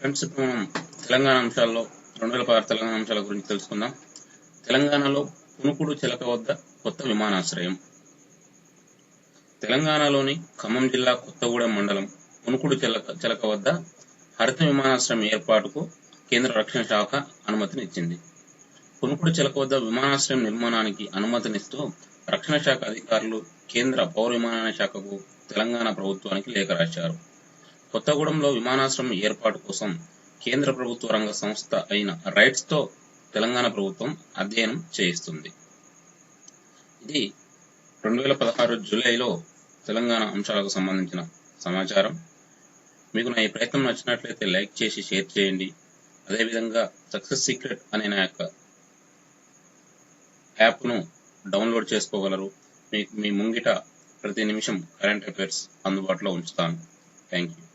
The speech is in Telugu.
ఫ్రెండ్స్ ఇప్పుడు మనం తెలంగాణ అంశాల్లో రెండు వేల పదహారు తెలంగాణ అంశాల గురించి తెలుసుకుందాం. తెలంగాణలో పునుకుడు చిలక వద్ద కొత్త విమానాశ్రయం. తెలంగాణలోని ఖమ్మం జిల్లా కొత్తగూడెం మండలం పునుకుడు చిలక చిలక వద్ద హరిత విమానాశ్రయం ఏర్పాటుకు కేంద్ర రక్షణ శాఖ అనుమతినిచ్చింది. పునుకుడు చిలక వద్ద విమానాశ్రయం నిర్మాణానికి అనుమతినిస్తూ రక్షణ శాఖ అధికారులు కేంద్ర పౌర విమానయాన శాఖకు తెలంగాణ ప్రభుత్వానికి లేఖ రాశారు. కొత్తగూడెంలో విమానాశ్రయం ఏర్పాటు కోసం కేంద్ర ప్రభుత్వ రంగ సంస్థ అయిన రైట్స్తో తెలంగాణ ప్రభుత్వం అధ్యయనం చేయిస్తుంది. ఇది రెండు వేల పదహారు జూలైలో తెలంగాణ అంశాలకు సంబంధించిన సమాచారం. మీకు నా ఈ ప్రయత్నం నచ్చినట్లయితే లైక్ చేసి షేర్ చేయండి. అదేవిధంగా సక్సెస్ సీక్రెట్ అనే నా యొక్క యాప్ను డౌన్లోడ్ చేసుకోగలరు. మీకు మీ ముంగిట ప్రతి నిమిషం కరెంట్ అఫైర్స్ అందుబాటులో ఉంచుతాను. Thank you